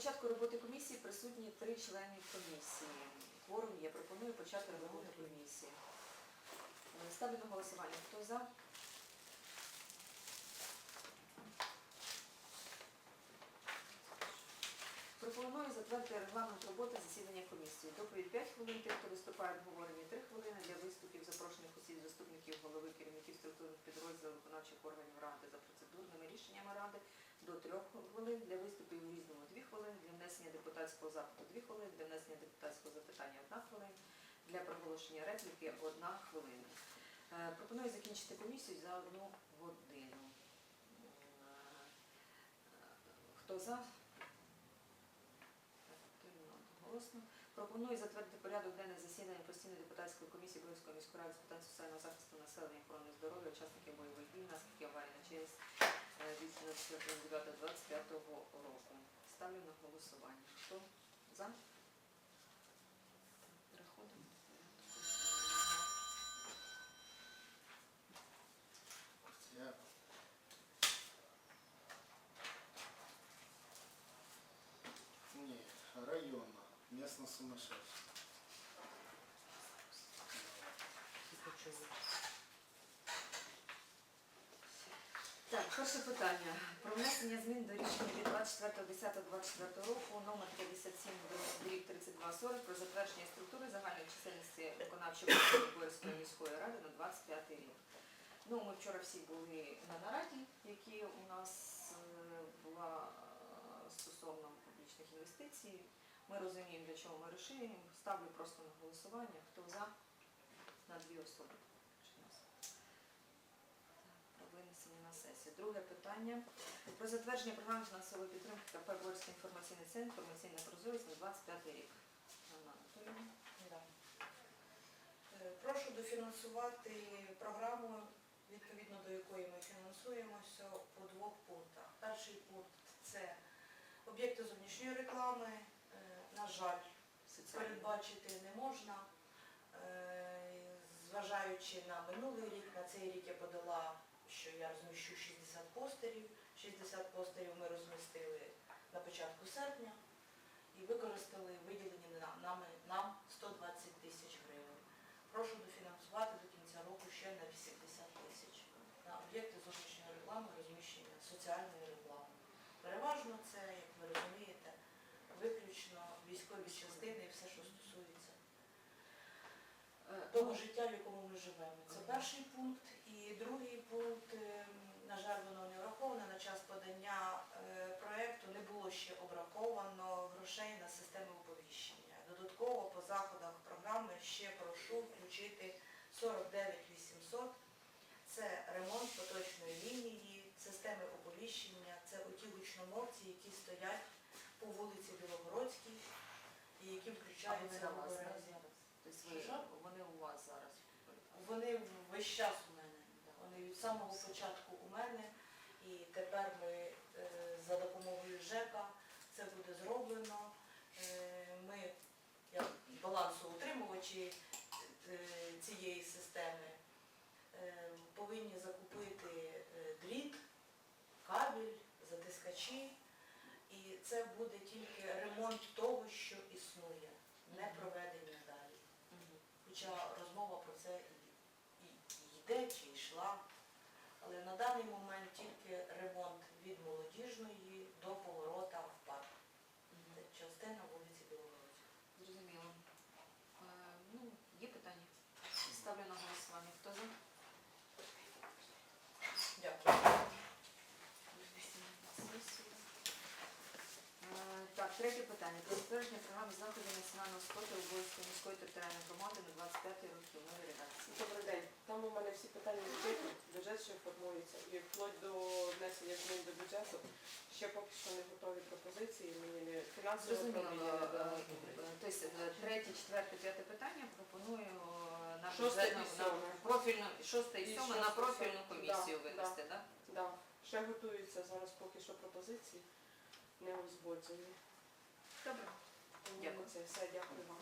початку роботи комісії присутні три члени комісії. Кворум є. Пропоную почати роботу комісії. Е, Ставлю на голосування. Хто за? Пропоную затвердити регламент роботи засідання комісії. Доповідь 5 хвилин, тих, хто виступає в обговоренні 3 хвилини для виступів запрошених осіб, заступників голови, керівників структурних підрозділів виконавчих органів ради за процедурними рішеннями ради до 3 хвилин, для виступів у різному 2 хвилини, для внесення депутатського запиту 2 хвилини, для внесення депутатського запитання 1 хвилина, для проголошення репліки 1 хвилина. Е, Пропоную закінчити комісію за одну годину. Е, Хто за? Пропоную затвердити порядок денний засідання постійної депутатської комісії Борівської міської ради з питань соціального захисту населення, охорони здоров'я, учасників бойових дій, наслідків аварії на ЧАЕС е, від 9.25 року. Ставлю на голосування. Хто за? Переходимо. Я... Ні, районна, місна сумасшедшая. Перше питання. Про внесення змін до рішення від 24.10.24 року номер 57 дріб 3240 про затвердження структури загальної чисельності виконавчого Борської міської ради на 25 рік. Ну, ми вчора всі були на нараді, які у нас е, була е, стосовно публічних інвестицій. Ми розуміємо, для чого ми вирішуємо. Ставлю просто на голосування. Хто за? На дві особи. Чи нас? Про винесення на сесію. Друге питання. Про затвердження програми фінансової підтримки КП Борський інформаційний центр інформаційна прозорість на 25 рік. Е, Прошу дофінансувати програму, відповідно до якої ми фінансуємося по двох пунктах. Перший пункт це об'єкти зовнішньої реклами. Е, На жаль, передбачити не можна. Е, Зважаючи на минулий рік, на цей рік я подала, що я розміщу 60 постерів. 60 постерів ми розмістили на початку серпня і використали виділені на- нами, нам 120 тисяч гривень. Прошу дофінансувати до кінця року ще на 80 тисяч на об'єкти зовнішньої реклами, розміщення соціальної реклами. Переважно це, як ви розумієте, виключно військові частини і все, що стосується Е, того життя, в якому ми живемо. Це перший пункт. І другий пункт, ем, на жаль, воно не враховано. На час подання е, ще обраховано грошей на системи оповіщення. Додатково по заходах програми ще прошу включити 49 800. Це ремонт поточної лінії, системи оповіщення, це оті гучномовці, які стоять по вулиці Білогородській і які включаються в? Тобто вони у вас зараз. Вони весь час у мене. Вони від самого початку у мене. І тепер ми е, за допомогою ЖЕКа це буде зроблено. Е, Ми, як балансоутримувачі е, цієї системи, е, повинні закупити е, дріт, кабель, затискачі. І це буде тільки ремонт того, що існує, не проведення далі. Хоча розмова про це і, йде чи йшла. Але на даний момент тільки ремонт від молодіжної до поворота в парк. Мгм. Це частина вулиці Білогородської. Зрозуміло. Е, Ну, є питання? Ставлю на голосування. Хто за? Дякую. Винесення на сесію. Е, Так, третє питання. Про затвердження програми заходів національного спорту Обов'язкової міської територіальної громади на 25 роки в новій редакції. Добрий день. Там у мене всі питання відкриті, бюджет ще формується. І вплоть до внесення змін до бюджету ще поки що не готові пропозиції. Мені не фінансове управління не дало. Е, Тобто е, третє, четверте, п'яте питання пропоную е, на Шосте бюджетну, і на сьоме. профільну, шосте і І сьоме на шосте, профільну сьоме. комісію Да, винести, так? Да. Ще готуються зараз поки що пропозиції, не узгоджені. Добре. Все, дякую вам.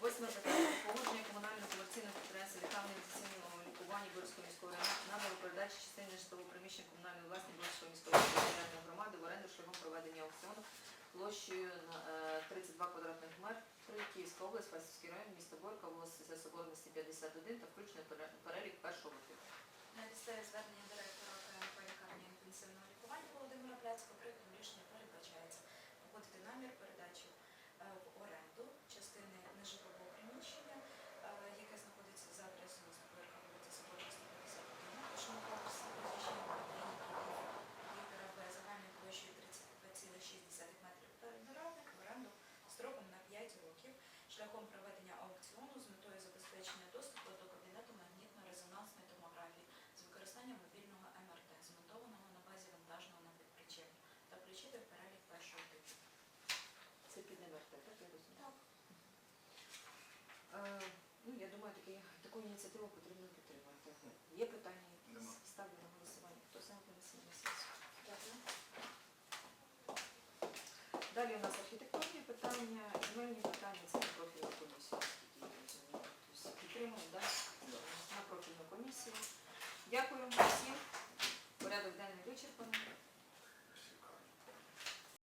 Восьме питання. Положення комунального комерційного підприємства лікарні інфекційного лікування Борської міської ради наміру передачі частини житлового приміщення комунальної власні Борської міського територіальної громади в оренду шляхом проведення аукціону площею 32 е, квадратних метри. Київська область, Фасівський район, місто Борка, вулиця Соборності 51 та включено перелік першого типу. На підставі звернення директора по лікарні інтенсивного лікування Володимира Пляцького прикладу автобусом? Так. Е, ну, я думаю, такі, таку ініціативу потрібно підтримати. Є питання, які ставлю на голосування. Хто сам пересів на сесію? Дякую. Далі у нас архітектурні питання, земельні питання, це профільну комісію, наскільки я розумію. Тобто підтримуємо, да? на профільну комісію. Дякую.